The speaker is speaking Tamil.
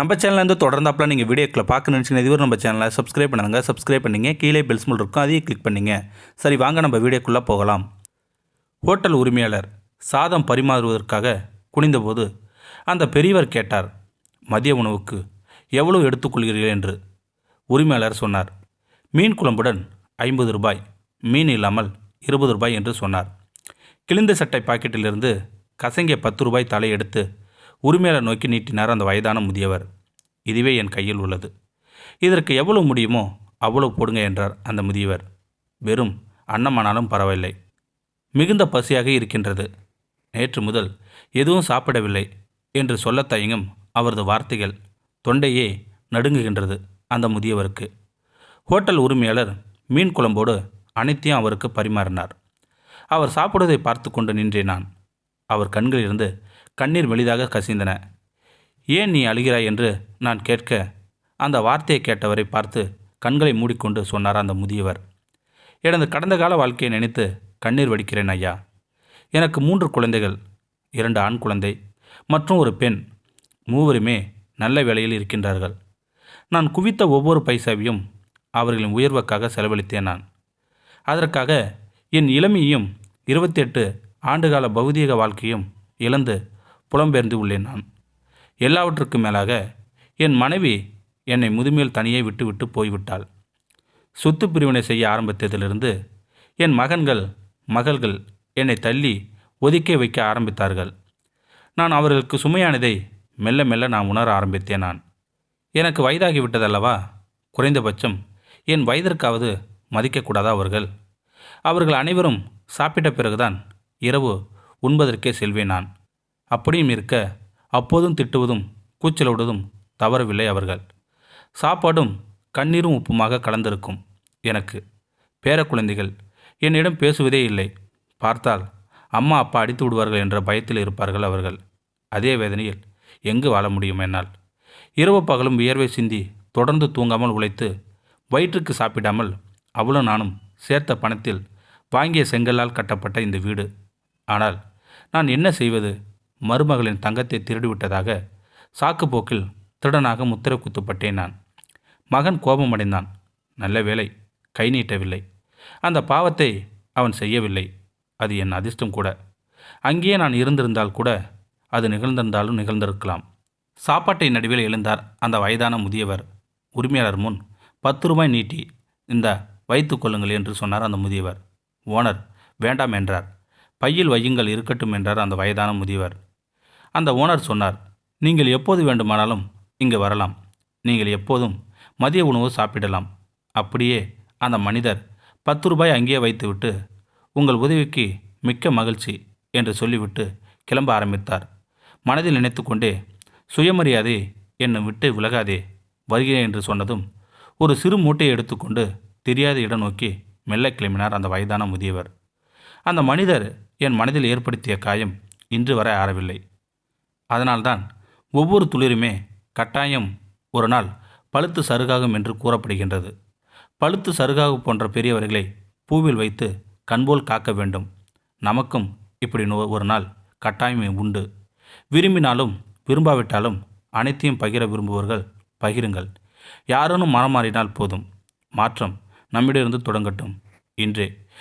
நம்ம சேனல்லேருந்து தொடர்ந்தாப்பில் நீங்கள் வீடியோக்கில் பார்க்க நினச்சிங்கன்னா இதுவரை நம்ம சேனலை சப்ஸ்கிரைப் பண்ணுங்க சப்ஸ்கிரைப் பண்ணிங்க. கீழே பெல்ஸ் மூல் இருக்கும் அதையும் கிளிக் பண்ணிங்க. சரி வாங்க நம்ம வீடியோக்குள்ளே போகலாம். ஹோட்டல் உரிமையாளர் சாதம் பரிமாறுவதற்காக குனிந்தபோது அந்த பெரியவர் கேட்டார் மதிய உணவுக்கு எவ்வளவு எடுத்துக்கொள்கிறீர்கள்? என்று உரிமையாளர் சொன்னார் மீன் குழம்புடன் ஐம்பது ரூபாய் மீன் இல்லாமல் இருபது ரூபாய் என்று சொன்னார். கிழிந்த சட்டை பாக்கெட்டிலிருந்து கசங்கிய பத்து ரூபாய் தலை எடுத்து உரிமையாளர் நோக்கி நீட்டினார் அந்த வயதான முதியவர். இதுவே என் கையில் உள்ளது. இதற்கு எவ்வளவு முடியுமோ அவ்வளவு போடுங்க என்றார் அந்த முதியவர். வெறும் அன்னமானாலும் பரவாயில்லை. மிகுந்த பசியாக இருக்கின்றது. நேற்று முதல் எதுவும் சாப்பிடவில்லை என்று சொல்லத் தயங்கும் அவரது வார்த்தைகள் தொண்டையே நடுங்குகின்றது அந்த முதியவருக்கு. ஹோட்டல் உரிமையாளர் மீன் குழம்போடு அனைத்தையும் அவருக்கு பரிமாறினார். அவர் சாப்பிடுவதை பார்த்து கொண்டு நின்றேன் நான். அவர் கண்களிலிருந்து கண்ணீர் மெலிதாக கசிந்தன. ஏன் நீ அழுகிறாய்? என்று நான் கேட்க அந்த வார்த்தையை கேட்டவரை பார்த்து கண்களை மூடிக்கொண்டு சொன்னார் அந்த முதியவர். எனது கடந்த கால வாழ்க்கையை நினைத்து கண்ணீர் வடிக்கிறேன் ஐயா. எனக்கு மூன்று குழந்தைகள் இரண்டு ஆண் குழந்தை மற்றும் ஒரு பெண். மூவருமே நல்ல வேலையில் இருக்கின்றார்கள். நான் குவித்த ஒவ்வொரு பைசாவையும் அவர்களின் உயர்வுக்காக செலவழித்தேன் நான். அதற்காக என் இளமையும் இருபத்தி எட்டு ஆண்டுகால பௌதீக வாழ்க்கையும் இழந்து புலம்பெயர்ந்து உள்ளேன் நான். எல்லாவற்றுக்கும் மேலாக என் மனைவி என்னை முதுமையில் தனியே விட்டுவிட்டு போய்விட்டாள். சொத்து பிரிவினை செய்ய ஆரம்பித்ததிலிருந்து என் மகன்கள் மகள்கள் என்னை தள்ளி ஒதுக்கி வைக்க ஆரம்பித்தார்கள். நான் அவர்களுக்கு சுமையானதை மெல்ல மெல்ல நான் உணர ஆரம்பித்தேன் நான். எனக்கு வயதாகிவிட்டதல்லவா குறைந்தபட்சம் என் வயதிற்காவது மதிக்கக்கூடாதா அவர்கள்? அவர்கள் அனைவரும் சாப்பிட்ட பிறகுதான் இரவு உண்பதற்கே செல்வேன் நான். அப்படியும் இருக்க. அப்போதும் திட்டுவதும் கூச்சலிடுவதும் தவறவில்லை அவர்கள். சாப்பாடும் கண்ணீரும் உப்புமாக கலந்திருக்கும் எனக்கு. பேரக்குழந்தைகள் என்னிடம் பேசுவதே இல்லை. பார்த்தால் அம்மா அப்பா அடித்து விடுவார்கள் என்ற பயத்தில் இருப்பார்கள் அவர்கள். அதே வேதனையில் எங்கு வாழ முடியும் என்னால்? இரவு பகலும் வியர்வை சிந்தி தொடர்ந்து தூங்காமல் உழைத்து வயிற்றுக்கு சாப்பிடாமல் அவளும் நானும் சேர்த்த பணத்தில் வாங்கிய செங்கல்லால் கட்டப்பட்ட இந்த வீடு. ஆனால் நான் என்ன செய்வது? மருமகளின் தங்கத்தை திருடிவிட்டதாக சாக்குப்போக்கில் திருடனாக முத்திரை குத்துப்பட்டேன் நான். மகன் கோபமடைந்தான். நல்ல வேளை கை நீட்டவில்லை. அந்த பாவத்தை அவன் செய்யவில்லை. அது என் அதிர்ஷ்டம் கூட. அங்கேயே நான் இருந்திருந்தால் கூட அது நிகழ்ந்திருந்தாலும் நிகழ்ந்திருக்கலாம். சாப்பாட்டை நடுவில் எழுந்தார் அந்த வயதான முதியவர். உரிமையாளர் முன் பத்து ரூபாய் நீட்டி இந்த வைத்து கொள்ளுங்கள் என்று சொன்னார் அந்த முதியவர். ஓனர் வேண்டாம் என்றார். பையில் வையுங்கள் இருக்கட்டும் என்றார் அந்த வயதான முதியவர். அந்த ஓனர் சொன்னார் நீங்கள் எப்போது வேண்டுமானாலும் இங்கு வரலாம். நீங்கள் எப்போதும் மதிய உணவு சாப்பிடலாம். அப்படியே அந்த மனிதர் பத்து ரூபாய் அங்கேயே வைத்துவிட்டு உங்கள் உதவிக்கு மிக்க மகிழ்ச்சி என்று சொல்லிவிட்டு கிளம்ப ஆரம்பித்தார். மனதில் நினைத்துக்கொண்டே சுயமரியாதை என்னை விட்டு விலகாதே வருகிறேன் என்று சொன்னதும் ஒரு சிறு மூட்டையை எடுத்துக்கொண்டு தெரியாத இடம் நோக்கி மெல்ல கிளம்பினார் அந்த வயதான முதியவர். அந்த மனிதர் என் மனதில் ஏற்படுத்திய காயம் இன்று வரை ஆறவில்லை. அதனால்தான் ஒவ்வொரு துளிருமே கட்டாயம் ஒரு நாள் பழுத்து சருகாகும் என்று கூறப்படுகின்றது. பழுத்து சருகாகு போன்ற பெரியவர்களை பூவில் வைத்து கண்போல் காக்க வேண்டும். நமக்கும் இப்படி நோ- ஒரு நாள் கட்டாயம் உண்டு. விரும்பினாலும் விரும்பாவிட்டாலும் அனைத்தையும் பகிர விரும்புபவர்கள் பகிருங்கள். யாரேனும் மனம் மாறினால் போதும். மாற்றம் நம்மிடமிருந்து தொடங்கட்டும். இன்றே